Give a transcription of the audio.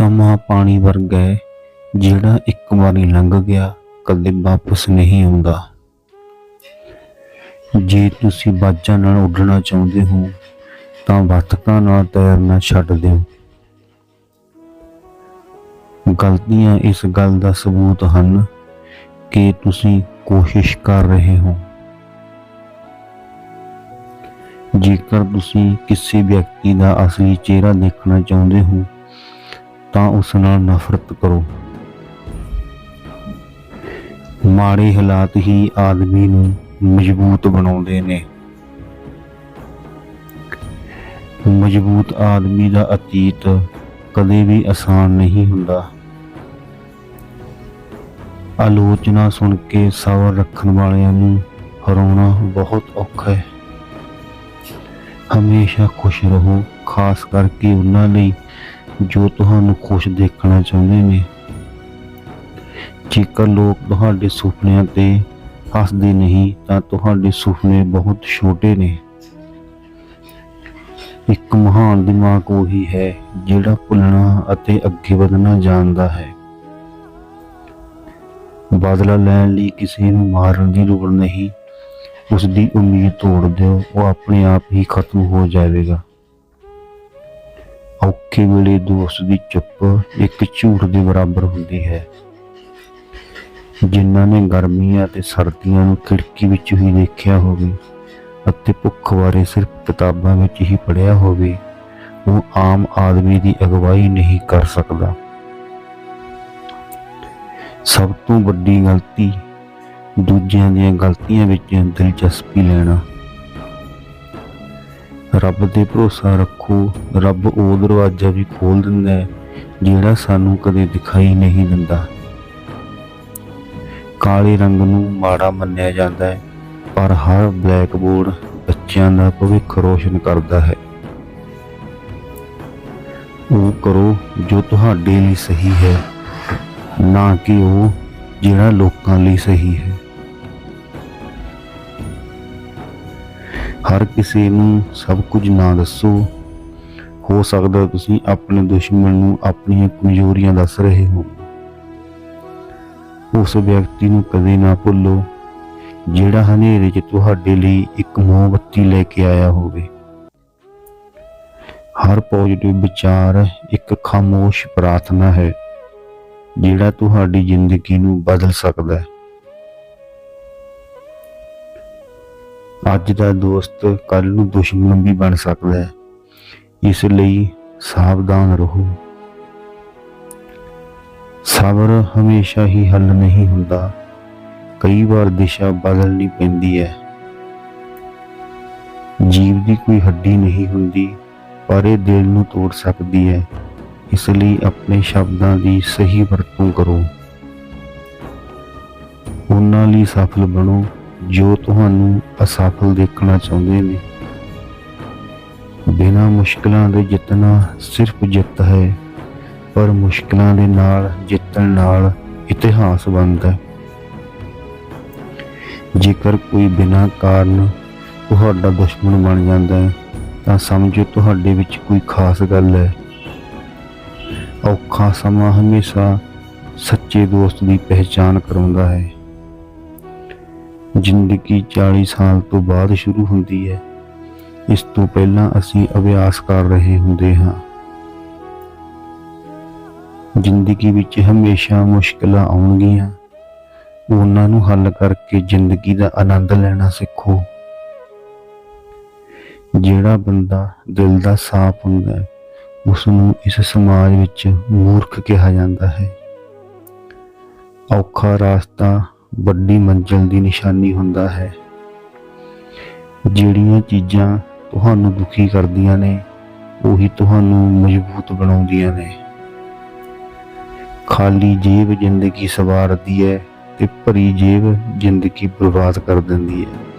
ਸਮਾਂ ਪਾਣੀ ਵਰਗਾ ਹੈ, ਜਿਹੜਾ ਇੱਕ ਵਾਰੀ ਲੰਘ ਗਿਆ, ਕਦੇ ਵਾਪਸ ਨਹੀਂ ਆਉਂਦਾ। ਜੇ ਤੁਸੀਂ ਬਾਜਾਂ ਨਾਲ ਉੱਡਣਾ ਚਾਹੁੰਦੇ ਹੋ, ਤਾਂ ਬੱਤਕਾਂ ਨਾਲ ਤੈਰਨਾ ਛੱਡ ਦਿਓ। ਗਲਤੀਆਂ ਇਸ ਗੱਲ ਦਾ ਸਬੂਤ ਹਨ ਕਿ ਤੁਸੀਂ ਕੋਸ਼ਿਸ਼ ਕਰ ਰਹੇ ਹੋ। ਜੇਕਰ ਤੁਸੀਂ ਕਿਸੇ ਵਿਅਕਤੀ ਦਾ ਅਸਲੀ ਚਿਹਰਾ ਦੇਖਣਾ ਚਾਹੁੰਦੇ ਹੋ ਤਾਂ ਉਸ ਨਾਲ ਨਫ਼ਰਤ ਕਰੋ। ਮਾੜੇ ਹਾਲਾਤ ਹੀ ਆਦਮੀ ਨੂੰ ਮਜ਼ਬੂਤ ਬਣਾਉਂਦੇ ਨੇ। ਮਜ਼ਬੂਤ ਆਦਮੀ ਦਾ ਅਤੀਤ ਕਦੇ ਵੀ ਆਸਾਨ ਨਹੀਂ ਹੁੰਦਾ। ਆਲੋਚਨਾ ਸੁਣ ਕੇ ਸਬਰ ਰੱਖਣ ਵਾਲਿਆਂ ਨੂੰ ਹਰਾਉਣਾ ਬਹੁਤ ਔਖਾ ਹੈ। ਹਮੇਸ਼ਾ ਖੁਸ਼ ਰਹੋ, ਖਾਸ ਕਰਕੇ ਉਹਨਾਂ ਲਈ ਜੋ ਤੁਹਾਨੂੰ ਖੁਸ਼ ਦੇਖਣਾ ਚਾਹੁੰਦੇ ਨੇ। ਜੇਕਰ ਲੋਕ ਤੁਹਾਡੇ ਸੁਪਨਿਆਂ ਤੇ ਹੱਸਦੇ ਨਹੀਂ, ਤਾਂ ਤੁਹਾਡੇ ਸੁਪਨੇ ਬਹੁਤ ਛੋਟੇ ਨੇ। ਇੱਕ ਮਹਾਨ ਦਿਮਾਗ ਉਹੀ ਹੈ, ਜਿਹੜਾ ਭੁੱਲਣਾ ਅਤੇ ਅੱਗੇ ਵਧਣਾ ਜਾਣਦਾ ਹੈ। ਬਦਲਾ ਲੈਣ ਲਈ ਕਿਸੇ ਨੂੰ ਮਾਰਨ ਦੀ ਲੋੜ ਨਹੀਂ। ਉਸ ਦੀ ਉਮੀਦ ਤੋੜ ਦਿਓ, ਉਹ ਆਪਣੇ ਆਪ ਹੀ ਖਤਮ ਹੋ ਜਾਵੇਗਾ। ਔਖੇ ਵੇਲੇ ਦੋਸਤ ਦੀ ਚੁੱਪ ਇੱਕ ਝੂਠ ਦੇ ਬਰਾਬਰ ਹੁੰਦੀ ਹੈ। ਜਿਨ੍ਹਾਂ ਨੇ ਗਰਮੀਆਂ ਅਤੇ ਸਰਦੀਆਂ ਨੂੰ ਖਿੜਕੀ ਵਿੱਚ ਹੀ ਦੇਖਿਆ ਹੋਵੇ ਅਤੇ ਭੁੱਖ ਬਾਰੇ ਸਿਰਫ ਕਿਤਾਬਾਂ ਵਿੱਚ ਹੀ ਪੜ੍ਹਿਆ ਹੋਵੇ, ਉਹ ਆਮ ਆਦਮੀ ਦੀ ਅਗਵਾਈ ਨਹੀਂ ਕਰ ਸਕਦਾ। ਸਭ ਤੋਂ ਵੱਡੀ ਗਲਤੀ ਦੂਜਿਆਂ ਦੀਆਂ ਗਲਤੀਆਂ ਵਿੱਚ ਦਿਲਚਸਪੀ ਲੈਣਾ ਰੱਬ ਤੇ ਭਰੋਸਾ ਰੱਖੋ। ਰੱਬ ਉਹ ਦਰਵਾਜ਼ਾ ਵੀ ਖੋਲ ਦਿੰਦਾ ਹੈ, ਜਿਹੜਾ ਸਾਨੂੰ ਕਦੇ ਦਿਖਾਈ ਨਹੀਂ ਦਿੰਦਾ। ਕਾਲੇ ਰੰਗ ਨੂੰ ਮਾੜਾ ਮੰਨਿਆ ਜਾਂਦਾ ਹੈ, ਪਰ ਹਰ ਬਲੈਕ ਬੋਰਡ ਬੱਚਿਆਂ ਦਾ ਭਵਿੱਖ ਰੋਸ਼ਨ ਕਰਦਾ ਹੈ। ਉਹ ਕਰੋ ਜੋ ਤੁਹਾਡੇ ਲਈ ਸਹੀ ਹੈ, ਨਾ ਕਿ ਉਹ ਜਿਹੜਾ ਲੋਕਾਂ ਲਈ ਸਹੀ ਹੈ। ਹਰ ਕਿਸੇ ਨੂੰ ਸਭ ਕੁਝ ਨਾ ਦੱਸੋ। ਹੋ ਸਕਦਾ ਤੁਸੀਂ ਆਪਣੇ ਦੁਸ਼ਮਣ ਨੂੰ ਆਪਣੀਆਂ ਕਮਜ਼ੋਰੀਆਂ ਦੱਸ ਰਹੇ ਹੋ। ਉਸ ਵਿਅਕਤੀ ਨੂੰ ਕਦੇ ਨਾ ਭੁੱਲੋ, ਜਿਹੜਾ ਹਨੇਰੇ 'ਚ ਤੁਹਾਡੇ ਲਈ ਇੱਕ ਮੋਮਬੱਤੀ ਲੈ ਕੇ ਆਇਆ ਹੋਵੇ। ਹਰ ਪੋਜ਼ਿਟਿਵ ਵਿਚਾਰ ਇੱਕ ਖਾਮੋਸ਼ ਪ੍ਰਾਰਥਨਾ ਹੈ, ਜਿਹੜਾ ਤੁਹਾਡੀ ਜ਼ਿੰਦਗੀ ਨੂੰ ਬਦਲ ਸਕਦਾ ਹੈ। ਅੱਜ ਦਾ ਦੋਸਤ ਕੱਲ ਨੂੰ ਦੁਸ਼ਮਣ ਵੀ ਬਣ ਸਕਦਾ ਹੈ। ਇਸ ਲਈ ਸਾਵਧਾਨ ਰਹੋ। ਸਬਰ ਹਮੇਸ਼ਾ ਹੀ ਹੱਲ ਨਹੀਂ ਹੁੰਦਾ। ਕਈ ਵਾਰ ਦਿਸ਼ਾ ਬਦਲਣੀ ਪੈਂਦੀ ਹੈ। ਜੀਵ ਦੀ ਕੋਈ ਹੱਡੀ ਨਹੀਂ ਹੁੰਦੀ, ਪਰ ਇਹ ਦਿਲ ਨੂੰ ਤੋੜ ਸਕਦੀ ਹੈ। ਇਸ ਲਈ ਆਪਣੇ ਸ਼ਬਦਾਂ ਦੀ ਸਹੀ ਵਰਤੋਂ ਕਰੋ। ਉਹਨਾਂ ਲਈ ਸਫਲ ਬਣੋ। ਜੋ ਤੁਹਾਨੂੰ ਅਸਫਲ ਦੇਖਣਾ ਚਾਹੁੰਦੇ ਨੇ। ਬਿਨਾਂ ਮੁਸ਼ਕਲਾਂ ਦੇ ਜਿੱਤਣਾ ਸਿਰਫ ਜਿੱਤ ਹੈ, ਪਰ ਮੁਸ਼ਕਲਾਂ ਦੇ ਨਾਲ ਜਿੱਤਣ ਨਾਲ ਇਤਿਹਾਸ ਬਣਦਾ ਹੈ। ਜੇਕਰ ਕੋਈ ਬਿਨਾਂ ਕਾਰਨ ਤੁਹਾਡਾ ਦੁਸ਼ਮਣ ਬਣ ਜਾਂਦਾ ਹੈ, ਤਾਂ ਸਮਝੋ ਤੁਹਾਡੇ ਵਿੱਚ ਕੋਈ ਖਾਸ ਗੱਲ ਹੈ। ਔਖਾ ਸਮਾਂ ਹਮੇਸ਼ਾ ਸੱਚੇ ਦੋਸਤ ਦੀ ਪਹਿਚਾਣ ਕਰਾਉਂਦਾ ਹੈ। ਜ਼ਿੰਦਗੀ 40 ਸਾਲ ਤੋਂ ਬਾਅਦ ਸ਼ੁਰੂ ਹੁੰਦੀ ਹੈ। ਇਸ ਤੋਂ ਪਹਿਲਾਂ ਅਸੀਂ ਅਭਿਆਸ ਕਰ ਰਹੇ ਹੁੰਦੇ ਹਾਂ। ਜ਼ਿੰਦਗੀ ਵਿੱਚ ਹਮੇਸ਼ਾ ਮੁਸ਼ਕਲਾਂ ਆਉਣਗੀਆਂ। ਉਹਨਾਂ ਨੂੰ ਹੱਲ ਕਰਕੇ ਜ਼ਿੰਦਗੀ ਦਾ ਆਨੰਦ ਲੈਣਾ ਸਿੱਖੋ। ਜਿਹੜਾ ਬੰਦਾ ਦਿਲ ਦਾ ਸਾਫ਼ ਹੁੰਦਾ ਹੈ ਉਸ ਨੂੰ ਇਸ ਸਮਾਜ ਵਿੱਚ ਮੂਰਖ ਕਿਹਾ ਜਾਂਦਾ ਹੈ। ਔਖਾ ਰਾਸਤਾ ਵੱਡੀ ਮੰਜ਼ਿਲ ਦੀ ਨਿਸ਼ਾਨੀ ਹੁੰਦਾ ਹੈ। ਜਿਹੜੀਆਂ ਚੀਜ਼ਾਂ ਤੁਹਾਨੂੰ ਦੁਖੀ ਕਰਦੀਆਂ ਨੇ, ਉਹੀ ਤੁਹਾਨੂੰ ਮਜ਼ਬੂਤ ਬਣਾਉਂਦੀਆਂ ਨੇ। ਖਾਲੀ ਜੇਬ ਜ਼ਿੰਦਗੀ ਸਵਾਰਦੀ ਹੈ ਤੇ ਭਰੀ ਜੇਬ ਜ਼ਿੰਦਗੀ ਬਰਬਾਦ ਕਰ ਦਿੰਦੀ ਹੈ।